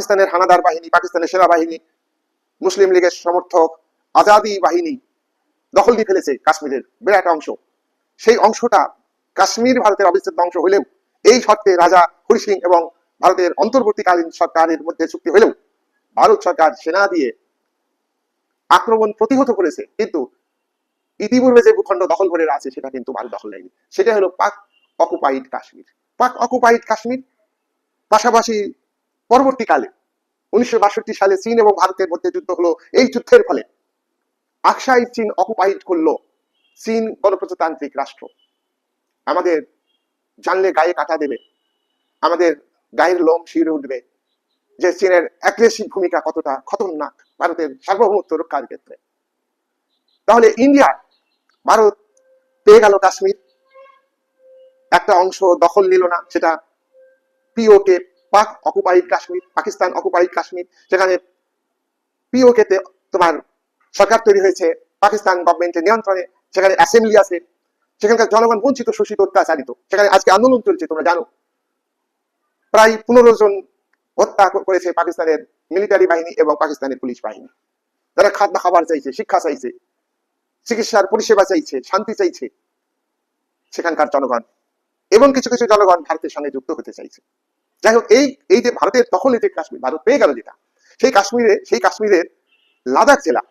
পাকিস্তানের হানাদার বাহিনী, পাকিস্তানের সেনাবাহিনী, মুসলিম লীগের সমর্থক, আজাদি বাহিনী দখল দিয়ে ফেলেছে কাশ্মীরের বিরাট অংশ। সেই অংশটা কাশ্মীর ভারতের অবিচ্ছেদ্য অংশ হলেও, এই শর্তে রাজা হরি সিং এবং ভারতের অন্তর্বর্তীকালীন সরকারের মধ্যে চুক্তি হলেও, ভারত সরকার সেনা দিয়ে আক্রমণ প্রতিহত করেছে। কিন্তু ইতিপূর্বে যে ভূখণ্ড দখল করে আছে, সেটা কিন্তু ভারত দখল নেয়নি। সেটা হলো পাক অকুপাইড কাশ্মীর। পাক অকুপাইড কাশ্মীর পাশাপাশি পরবর্তীকালে উনিশশো বাষট্টি সালে চীন এবং ভারতের মধ্যে যুদ্ধ হলো। এই যুদ্ধের ফলে আকসাই চীন অকুপাইড করল চীন গণপ্রজাতান্ত্রিক রাষ্ট্র। আমাদের জানলে গায়ে কাটা দেবে, আমাদের গায়ের লোম শিরে উঠবে যে চীনের অ্যাগ্রেসিভ ভূমিকা কতটা খতরনাক ভারতের সার্বভৌমত্ব রক্ষার ক্ষেত্রে। তাহলে ইন্ডিয়া, ভারত পেয়ে গেল কাশ্মীর। একটা অংশ দখল নিল না, সেটা PoK Pak occupied Kashmir, Pakistan occupied Kashmir সেখানে পিওকে তে তোমার সরকার তৈরি হয়েছে পাকিস্তান গভর্নমেন্টের নিয়ন্ত্রণে সেখানে অ্যাসেম্বলি আছে সেখানকার জনগণ বঞ্চিত, শোষিত, অত্যাচারিত সেখানে আজকে আন্দোলন চলছে, তোমরা জানো। প্রায় পনেরো জন হত্যা করেছে পাকিস্তানের মিলিটারি বাহিনী এবং পাকিস্তানের পুলিশ বাহিনী। যারা খাদ্য খাবার চাইছে, শিক্ষা চাইছে, চিকিৎসার পরিষেবা চাইছে, শান্তি চাইছে, সেখানকার জনগণ এবং কিছু কিছু জনগণ ভারতের সঙ্গে যুক্ত হতে চাইছে। যাই হোক, এই এই যে ভারতের দখলে যে কাশ্মীর, ভারত পেয়ে গেল যেটা, সেই কাশ্মীরে, সেই কাশ্মীরের লাদাখ জেলা,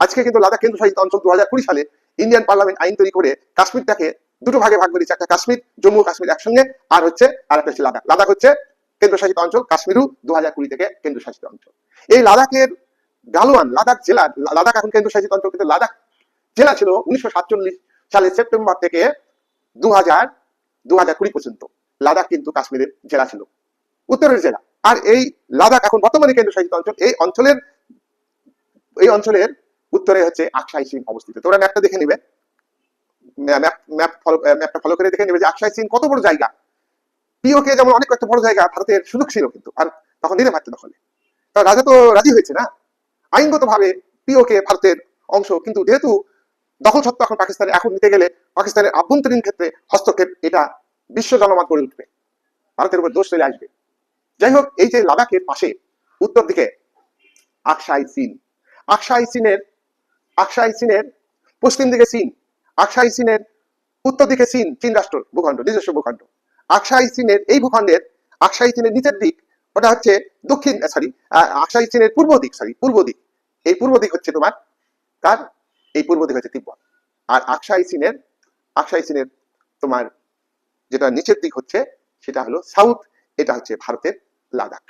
আজকে কিন্তু লাদাখ কেন্দ্রশাসিত অঞ্চল দু হাজার কুড়ি সালে ইন্ডিয়ান পার্লামেন্ট আইন তৈরি করে কাশ্মীরটাকে দুটো ভাগে ভাগ করেছে, একটা কাশ্মীর, জম্মু কাশ্মীর একসঙ্গে, আর হচ্ছে, আর একটা হচ্ছে লাদাখ। লাদাখ হচ্ছে কেন্দ্রশাসিত অঞ্চল, কাশ্মীরও দু হাজার কুড়ি থেকে কেন্দ্রশাসিত অঞ্চল। এই লাদাখের গালোয়ান, লাদাখ জেলা লাদাখ এখন কেন্দ্রশাসিত অঞ্চল, কিন্তু লাদাখ জেলা ছিল উনিশশো সাতচল্লিশ সালের সেপ্টেম্বর থেকে দু হাজার দু হাজার কুড়ি পর্যন্ত, লাদাখ কিন্তু কাশ্মীরের জেলা ছিল। উত্তরের জেলা আর এই লাদাখ এখন বর্তমানে কেন্দ্রশাসিত অঞ্চল, এই অঞ্চলের এই অঞ্চলের উত্তরে হচ্ছে আকসাই চীন অবস্থিত। তোমরা ম্যাপটা দেখে নিবে। ম্যাপটা ফলো করে দেখে নিবে যে আকসাই চীন কত বড় জায়গা। পিওকে যেমন অনেক একটা বড় জায়গা ভারতের সুযোগ ছিল কিন্তু, আর তখন দিলে ভারতে দখলে। তা রাজা তো রাজি হয়েছে না। আইনগত ভাবে পিওকে ভারতের অংশ, কিন্তু যেহেতু দখল সত্ত্ব এখন পাকিস্তানে, এখন নিতে গেলে পাকিস্তানের আভ্যন্তরীণ ক্ষেত্রে হস্তক্ষেপ, এটা বিশ্ব জনমত গড়ে উঠবে। ভারতের উপর দোষ চলে আসবে। যাই হোক এই যে লাদাখের পাশে, উত্তর দিকে আকশাই চীন। আকসাই চীনের আকসাই চীনের পশ্চিম দিকে চীন, আকসাই চীনের উত্তর দিকে চীন চীন রাষ্ট্র, ভূখণ্ড, নিজস্ব ভূখণ্ড। আকসাই চীনের এই ভূখণ্ডের, আকসাই চীনের নিচের দিক, ওটা হচ্ছে দক্ষিণ সরি আকশাই চীনের পূর্ব দিক সরি পূর্ব দিক। এই পূর্ব দিক হচ্ছে তোমার তার এই পূর্ব দিক হচ্ছে তিব্বত। আর আকসাই চীনের আকসাই চীনের তোমার যেটা নিচের দিক হচ্ছে, সেটা হলো সাউথ এটা হচ্ছে ভারতের লাদাখ।